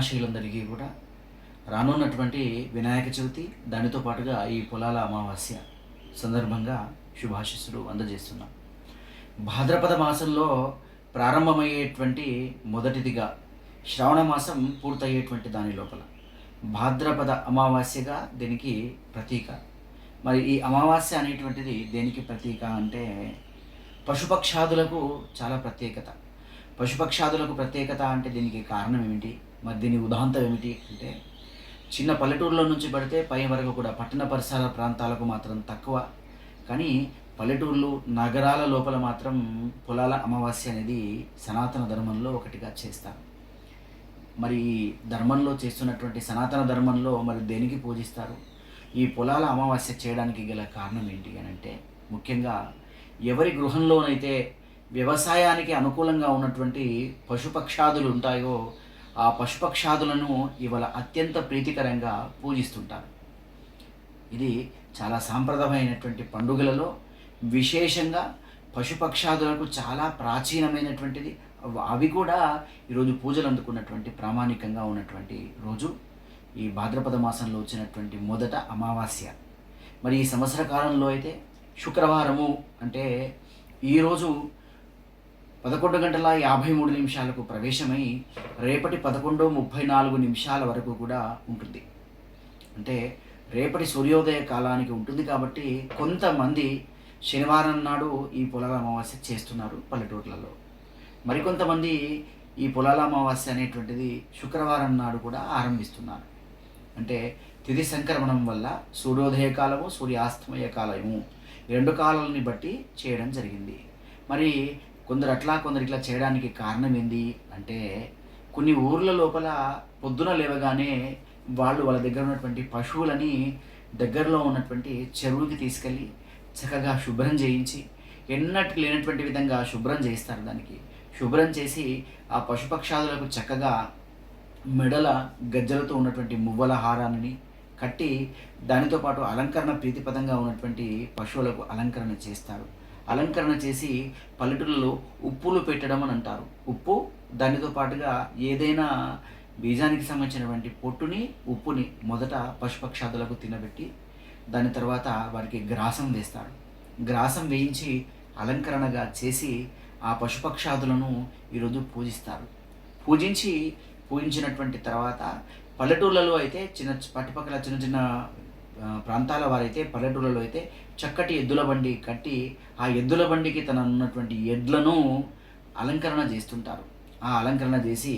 మహాశయులందరికీ కూడా రానున్నటువంటి వినాయక చవితి దానితో పాటుగా ఈ పొలాల అమావాస్య సందర్భంగా శుభాశిస్సులు అందజేస్తున్నాం. భాద్రపద మాసంలో ప్రారంభమయ్యేటువంటి మొదటిదిగా శ్రావణ మాసం పూర్తయ్యేటువంటి దాని లోపల భాద్రపద అమావాస్యగా దీనికి ప్రతీక. మరి ఈ అమావాస్య అనేటువంటిది దేనికి ప్రతీక అంటే పశుపక్షాదులకు చాలా ప్రత్యేకత. పశుపక్షాదులకు ప్రత్యేకత అంటే దీనికి కారణం ఏమిటి? మరి దీని ఉదాంతం ఏమిటి అంటే చిన్న పల్లెటూరులో నుంచి పడితే పై వరకు కూడా పట్టణ పరిసర ప్రాంతాలకు మాత్రం తక్కువ. కానీ పల్లెటూర్లు నగరాల లోపల మాత్రం పొలాల అమావాస్య అనేది సనాతన ధర్మంలో ఒకటిగా చేస్తారు. మరి ఈ ధర్మంలో చేస్తున్నటువంటి సనాతన ధర్మంలో మరి దేనికి పూజిస్తారు? ఈ పొలాల అమావాస్య చేయడానికి గల కారణం ఏంటి అని అంటే ముఖ్యంగా ఎవరి గృహంలోనైతే వ్యవసాయానికి అనుకూలంగా ఉన్నటువంటి పశుపక్షాదులు ఉంటాయో ఆ పశుపక్షాదులను ఇవాళ అత్యంత ప్రీతికరంగా పూజిస్తుంటారు. ఇది చాలా సాంప్రదాయమైనటువంటి పండుగలలో విశేషంగా పశుపక్షాదులకు చాలా ప్రాచీనమైనటువంటిది. అవి కూడా ఈరోజు పూజలు అందుకున్నటువంటి ప్రామాణికంగా ఉన్నటువంటి రోజు. ఈ భాద్రపద మాసంలో వచ్చినటువంటి మొదట అమావాస్య. మరి ఈ సంవత్సర కాలంలో అయితే శుక్రవారము అంటే ఈరోజు పదకొండు గంటల యాభై మూడు నిమిషాలకు ప్రవేశమై రేపటి పదకొండు ముప్పై నాలుగు నిమిషాల వరకు కూడా ఉంటుంది. అంటే రేపటి సూర్యోదయ కాలానికి ఉంటుంది కాబట్టి కొంతమంది శనివారం నాడు ఈ పొలాల అమావాస్య చేస్తున్నారు పల్లెటూర్లలో. మరికొంతమంది ఈ పొలాల అమావాస్య అనేటువంటిది శుక్రవారం నాడు కూడా ఆరంభిస్తున్నారు. అంటే తిథి సంక్రమణం వల్ల సూర్యోదయ కాలము సూర్యాస్తమయ కాలము రెండు కాలాలని బట్టి చేయడం జరిగింది. మరి కొందరు అట్లా కొందరు ఇట్లా చేయడానికి కారణం ఏంది అంటే కొన్ని ఊర్ల లోపల పొద్దున లేవగానే వాళ్ళు వాళ్ళ దగ్గర ఉన్నటువంటి పశువులని దగ్గరలో ఉన్నటువంటి చెరువుకి తీసుకెళ్ళి చక్కగా శుభ్రం చేయించి ఎన్నటికి లేనటువంటి విధంగా శుభ్రం చేస్తారు దానికి. శుభ్రం చేసి ఆ పశుపక్షాదులకు చక్కగా మెడల గజ్జలతో ఉన్నటువంటి మువ్వల హారాన్ని కట్టి దానితో పాటు అలంకరణ ప్రీతిపదంగా ఉన్నటువంటి పశువులకు అలంకరణ చేస్తారు. అలంకరణ చేసి పల్లెటూళ్ళలో ఉప్పులు పెట్టడం అని అంటారు. ఉప్పు దానితో పాటుగా ఏదైనా బీజానికి సంబంధించినటువంటి పొట్టుని ఉప్పుని మొదట పశుపక్షాదులకు తినబెట్టి దాని తర్వాత వారికి గ్రాసం వేస్తారు. గ్రాసం వేయించి అలంకరణగా చేసి ఆ పశుపక్షాదులను ఈరోజు పూజిస్తారు. పూజించి పూజించినటువంటి తర్వాత పల్లెటూళ్ళలో అయితే చిన్న పట్టుపక్కల చిన్న చిన్న ప్రాంతాల వారైతే పల్లెటూళ్ళలో అయితే చక్కటి ఎద్దుల బండి కట్టి ఆ ఎద్దుల బండికి తన ఉన్నటువంటి ఎడ్లను అలంకరణ చేస్తుంటారు. ఆ అలంకరణ చేసి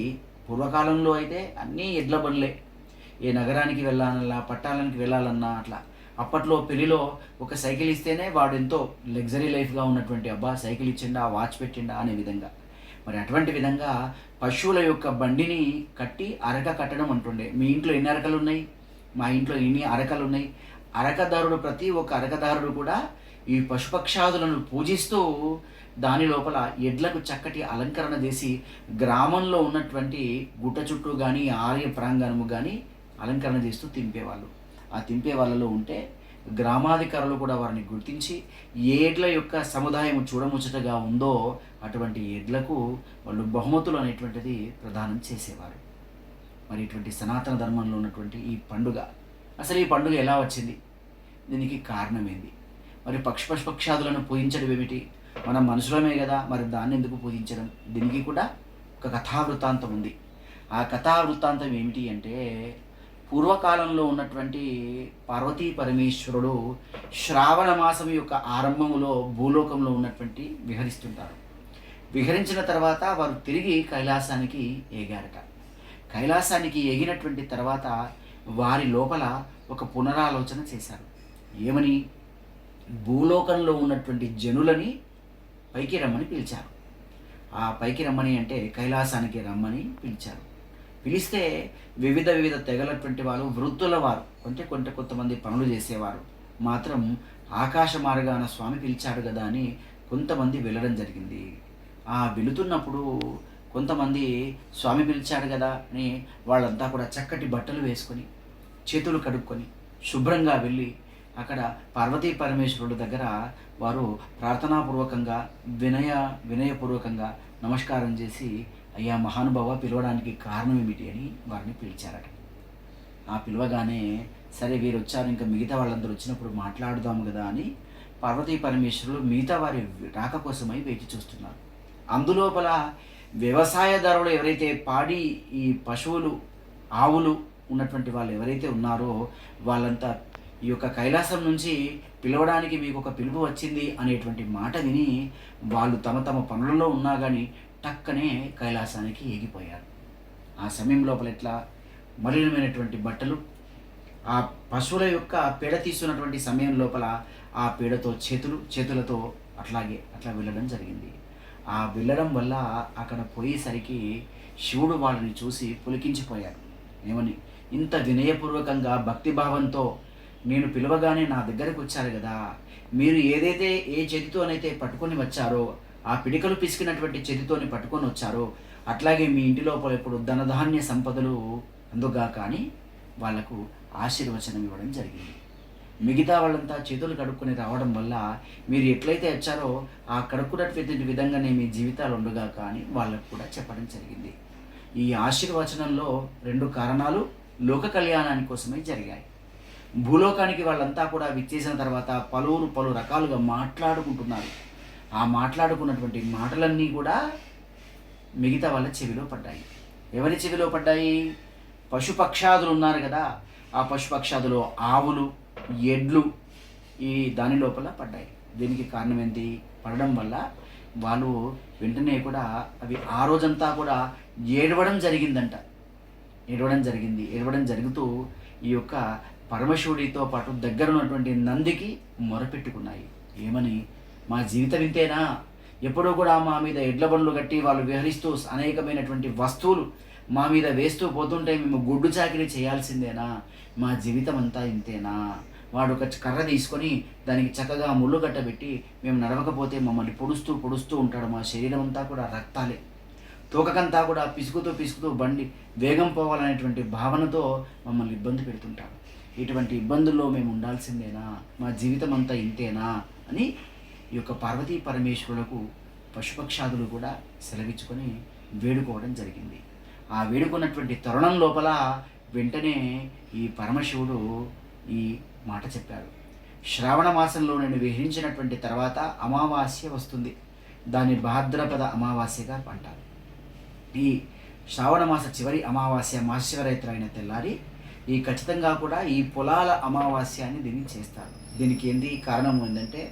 పూర్వకాలంలో అయితే అన్నీ ఎడ్ల బండ్లే. ఏ నగరానికి వెళ్ళాలన్నా పట్టాలనికి వెళ్ళాలన్నా అట్లా. అప్పట్లో పెళ్ళిలో ఒక సైకిల్ ఇస్తేనే వాడు ఎంతో లగ్జరీ లైఫ్గా ఉన్నటువంటి అబ్బా సైకిల్ ఇచ్చిండా వాచ్ పెట్టిండా అనే విధంగా. మరి అటువంటి విధంగా పశువుల యొక్క బండిని కట్టి అరక కట్టడం అంటుండే. మీ ఇంట్లో ఎన్ని అరకలు ఉన్నాయి? మా ఇంట్లో ఎన్ని అరకలు ఉన్నాయి? అరకదారుడు ప్రతి ఒక్క అరకదారుడు కూడా ఈ పశుపక్షాదులను పూజిస్తూ దాని లోపల ఎడ్లకు చక్కటి అలంకరణ చేసి గ్రామంలో ఉన్నటువంటి గుట్ట చుట్టూ కానీ ఆలయ ప్రాంగణము కానీ అలంకరణ చేస్తూ తింపేవాళ్ళు. ఆ తింపే వాళ్ళలో ఉంటే గ్రామాధికారులు కూడా వారిని గుర్తించి ఏ ఎడ్ల యొక్క సముదాయం చూడముచ్చటగా ఉందో అటువంటి ఎడ్లకు వాళ్ళు బహుమతులు అనేటువంటిది ప్రదానం చేసేవారు. మరి ఇటువంటి సనాతన ధర్మంలో ఉన్నటువంటి ఈ పండుగ. అసలు ఈ పండుగ ఎలా వచ్చింది? దీనికి కారణం ఏంది మరి పక్షపక్షాదులను పూజించడం ఏమిటి? మనం మనుషులమే కదా మరి దాన్ని ఎందుకు పూజించడం? దీనికి కూడా ఒక కథా వృత్తాంతం ఉంది. ఆ కథా వృత్తాంతం ఏమిటి అంటే పూర్వకాలంలో ఉన్నటువంటి పార్వతీ పరమేశ్వరుడు శ్రావణ మాసం యొక్క ఆరంభంలో భూలోకంలో ఉన్నటువంటి విహరిస్తుంటారు. విహరించిన తర్వాత వారు తిరిగి కైలాసానికి ఎగారట కైలాసానికి ఎగినటువంటి తర్వాత వారి లోపల ఒక పునరాలోచన చేశారు. ఏమని? భూలోకంలో ఉన్నటువంటి జనులని పైకి రమ్మని పిలిచారు. ఆ పైకి రమ్మని అంటే కైలాసానికి రమ్మని పిలిచారు. పిలిస్తే వివిధ వివిధ తెగలటువంటి వాళ్ళు వృత్తుల వారు అంటే కొంత కొంతమంది పనులు చేసేవారు. మాత్రం ఆకాశ మార్గాన స్వామి పిలిచాడు కదా అని కొంతమంది వెళ్ళడం జరిగింది. ఆ వెళుతున్నప్పుడు కొంతమంది స్వామి పిలిచాడు కదా అని వాళ్ళంతా కూడా చక్కటి బట్టలు వేసుకొని చేతులు కడుక్కొని శుభ్రంగా వెళ్ళి అక్కడ పార్వతీ పరమేశ్వరుడు దగ్గర వారు ప్రార్థనాపూర్వకంగా వినయ వినయపూర్వకంగా నమస్కారం చేసి అయ్యా మహానుభావ పిలవడానికి కారణం ఏమిటి? అని వారిని పిలిచారట. ఆ పిలవగానే సరే వీరు వచ్చారు ఇంకా మిగతా వాళ్ళందరూ వచ్చినప్పుడు మాట్లాడుదాము కదా అని పార్వతీ పరమేశ్వరులు మిగతా వారి రాక కోసమై వేచి చూస్తున్నారు. అందులోపల వ్యవసాయదారులు ఎవరైతే పాడి ఈ పశువులు ఆవులు ఉన్నటువంటి వాళ్ళు ఎవరైతే ఉన్నారో వాళ్ళంతా ఈ యొక్క కైలాసం నుంచి పిలవడానికి మీకు ఒక పిలుపు వచ్చింది అనేటువంటి మాట విని వాళ్ళు తమ తమ పనులలో ఉన్నా కానీ టక్కనే కైలాసానికి ఎగిపోయారు ఆ సమయం లోపల ఎట్లా? మలినమైనటువంటి బట్టలు ఆ పశువుల యొక్క పేడ తీసుకున్నటువంటి సమయం లోపల ఆ పేడతో చేతులు చేతులతో అట్లాగే అట్లా వెళ్ళడం జరిగింది. ఆ వెళ్ళడం వల్ల అక్కడ పోయేసరికి శివుడు వాళ్ళని చూసి పులికించిపోయాడు. ఏమని? ఇంత వినయపూర్వకంగా భక్తిభావంతో నేను పిలవగానే నా దగ్గరకు వచ్చారు కదా మీరు ఏదైతే ఏ చేతితోనైతే పట్టుకొని వచ్చారో ఆ పిడికలు పిసికినటువంటి చేతితోని పట్టుకొని వచ్చారో అట్లాగే మీ ఇంటి లోపల ఇప్పుడు ధనధాన్య సంపదలు అందుగా కానీ వాళ్ళకు ఆశీర్వచనం ఇవ్వడం జరిగింది. మిగతా వాళ్ళంతా చేతులు కడుక్కొని రావడం వల్ల మీరు ఎట్లయితే వచ్చారో ఆ కడుక్కున్నటువంటి విధంగానే మీ జీవితాలు ఉండగా కానీ వాళ్ళకు కూడా చెప్పడం జరిగింది. ఈ ఆశీర్వచనంలో రెండు కారణాలు లోక కళ్యాణాని కోసమే జరిగాయి. భూలోకానికి వాళ్ళంతా కూడా విచ్చేసిన తర్వాత పలువురు పలు రకాలుగా మాట్లాడుకుంటున్నారు. ఆ మాట్లాడుకున్నటువంటి మాటలన్నీ కూడా మిగతా వాళ్ళ చెవిలో పడ్డాయి. ఎవరి చెవిలో పడ్డాయి? పశుపక్షాదులు ఉన్నారు కదా ఆ పశుపక్షాదులో ఆవులు ఎడ్లు ఈ దాని లోపల పడ్డాయి. దీనికి కారణం ఏంటి? పడడం వల్ల వాళ్ళు వెంటనే కూడా అవి ఆ రోజంతా కూడా ఏడవడం జరిగిందంట. ఏడవడం జరిగింది. ఏడవడం జరుగుతూ ఈ యొక్క పరమశివుడితో పాటు దగ్గర ఉన్నటువంటి నందికి మొరపెట్టుకున్నాయి. ఏమని? మా జీవితం ఇంతేనా ఎప్పుడూ కూడా మా మీద ఎడ్ల బండ్లు కట్టి వాళ్ళు విహరిస్తూ అనేకమైనటువంటి వస్తువులు మా మీద వేస్తూ పోతుంటే మేము గుడ్డు చాకిరీ చేయాల్సిందేనా? మా జీవితం అంతా ఇంతేనా? వాడు ఒక కర్ర తీసుకొని దానికి చక్కగా ముళ్ళు పెట్టి మేము నడవకపోతే మమ్మల్ని పొడుస్తూ పొడుస్తూ ఉంటాడు. మా శరీరం అంతా కూడా రక్తాలే. తోకకంతా కూడా పిసుకుతూ పిసుకుతూ బండి వేగం పోవాలనేటువంటి భావనతో మమ్మల్ని ఇబ్బంది పెడుతుంటాడు. ఇటువంటి ఇబ్బందుల్లో మేము ఉండాల్సిందేనా? మా జీవితం అంతా ఇంతేనా? అని ఈ యొక్క పార్వతీ పరమేశ్వరులకు పశుపక్షాదులు కూడా సెలవిచ్చుకొని వేడుకోవడం జరిగింది. ఆ వేడుకున్నటువంటి తరుణం లోపల వెంటనే ఈ పరమశివుడు ఈ మాట చెప్పారు. శ్రావణ మాసంలో నేను విహరించినటువంటి తర్వాత అమావాస్య వస్తుంది. దాన్ని భాద్రపద అమావాస్యగా అంటారు. ఈ శ్రావణ మాస చివరి అమావాస్య మహాశివరాత్రి అయిన తెల్లారి ఈ ఖచ్చితంగా కూడా ఈ పొలాల అమావాస్య అని దీన్ని చేస్తారు. దీనికి ఏంది కారణం ఏంటంటే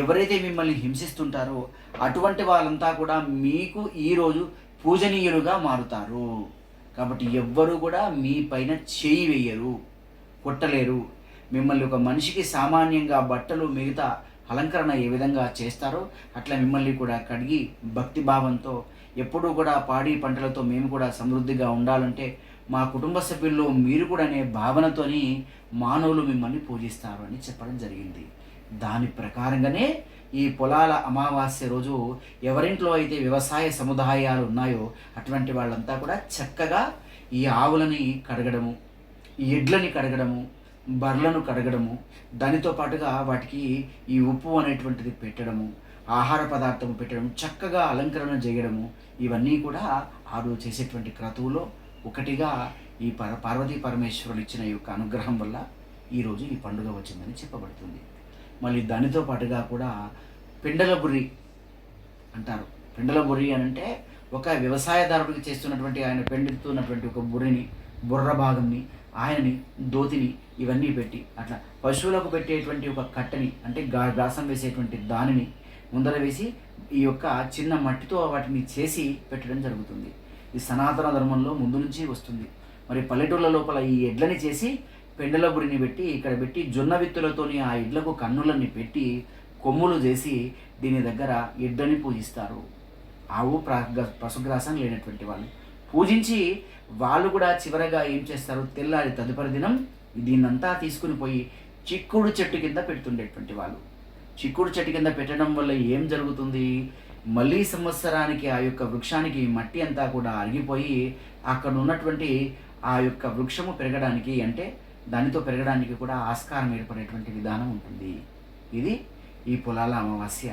ఎవరైతే మిమ్మల్ని హింసిస్తుంటారో అటువంటి వాళ్ళంతా కూడా మీకు ఈరోజు పూజనీయులుగా మారుతారు. కాబట్టి ఎవ్వరూ కూడా మీ పైన చేయి వేయరు కొట్టలేరు. మిమ్మల్ని ఒక మనిషికి సామాన్యంగా బట్టలు మిగతా అలంకరణ ఏ విధంగా చేస్తారో అట్లా మిమ్మల్ని కూడా కడిగి భక్తి భావంతో ఎప్పుడూ కూడా పాడి పంటలతో మేము కూడా సమృద్ధిగా ఉండాలంటే మా కుటుంబ సభ్యుల్లో మీరు కూడా అనే భావనతోని మానవులు మిమ్మల్ని పూజిస్తారు అని చెప్పడం జరిగింది. దాని ప్రకారంగానే ఈ పొలాల అమావాస్య రోజు ఎవరింట్లో అయితే వ్యవసాయ సముదాయాలు ఉన్నాయో అటువంటి వాళ్ళంతా కూడా చక్కగా ఈ ఆవులని కడగడము ఈ ఎడ్లని కడగడము బర్లను కడగడము దానితో పాటుగా వాటికి ఈ ఉప్పు అనేటువంటిది పెట్టడము ఆహార పదార్థము పెట్టడం చక్కగా అలంకరణ చేయడము ఇవన్నీ కూడా ఆరు చేసేటువంటి క్రతువులో ఒకటిగా ఈ పర పార్వతీ పరమేశ్వరులు ఇచ్చిన యొక్క అనుగ్రహం వల్ల ఈరోజు ఈ పండుగ వచ్చిందని చెప్పబడుతుంది. మళ్ళీ దానితో పాటుగా కూడా పిండల బుర్రి అంటారు. పిండల బుర్రి అని అంటే ఒక వ్యవసాయదారుడికి చేస్తున్నటువంటి ఆయన పెండుతున్నటువంటి ఒక బుర్రిని బుర్ర భాగంని ఆయనని దోతిని ఇవన్నీ పెట్టి అట్లా పశువులకు పెట్టేటువంటి ఒక కట్టని అంటే గా గ్రాసం వేసేటువంటి దానిని ముందర వేసి ఈ యొక్క చిన్న మట్టితో వాటిని చేసి పెట్టడం జరుగుతుంది. ఈ సనాతన ధర్మంలో ముందు నుంచి వస్తుంది. మరి పల్లెటూళ్ళ లోపల ఈ ఎడ్లని చేసి పెండల బురిని పెట్టి ఇక్కడ పెట్టి జొన్న విత్తులతోని ఆ ఎడ్లకు కన్నులని పెట్టి కొమ్ములు చేసి దీని దగ్గర ఎడ్లని పూజిస్తారు. ఆవు ప్రా పశుగ్రాసం లేనటువంటి వాళ్ళు. పూజించి వాళ్ళు కూడా చివరగా ఏం చేస్తారు? తెల్లారి తదుపరి దినం దీన్నంతా తీసుకుని పోయి చిక్కుడు చెట్టు కింద పెడుతుండేటువంటి వాళ్ళు. చిక్కుడు చెట్టు కింద పెట్టడం వల్ల ఏం జరుగుతుంది? మళ్ళీ సంవత్సరానికి ఆ యొక్క వృక్షానికి మట్టి అంతా కూడా అరిగిపోయి అక్కడ ఉన్నటువంటి ఆ యొక్క వృక్షము పెరగడానికి అంటే దానితో పెరగడానికి కూడా ఆస్కారం ఏర్పడేటువంటి విధానం ఉంటుంది. ఇది ఈ పొలాల అమావాస్య.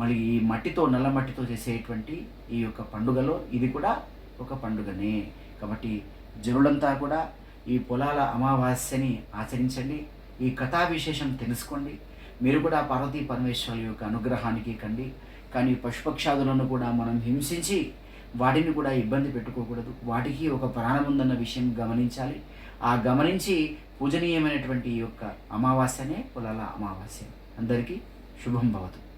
మళ్ళీ ఈ మట్టితో నల్ల మట్టితో చేసేటువంటి ఈ యొక్క పండుగలో ఇది కూడా ఒక పండుగనే. కాబట్టి జనులంతా కూడా ఈ పొలాల అమావాస్యని ఆచరించండి. ఈ కథా విశేషం తెలుసుకోండి. మీరు కూడా పార్వతీ పరమేశ్వరుల యొక్క అనుగ్రహానికి కండి. కానీ పశుపక్షాదులను కూడా మనం హింసించి వాటిని కూడా ఇబ్బంది పెట్టుకోకూడదు. వాటికి ఒక ప్రాణం ఉందన్న విషయం గమనించాలి. ఆ గమనించి పూజనీయమైనటువంటి ఈ యొక్క అమావాస్యనే పొలాల అమావాస్య. అందరికీ శుభం భవతు.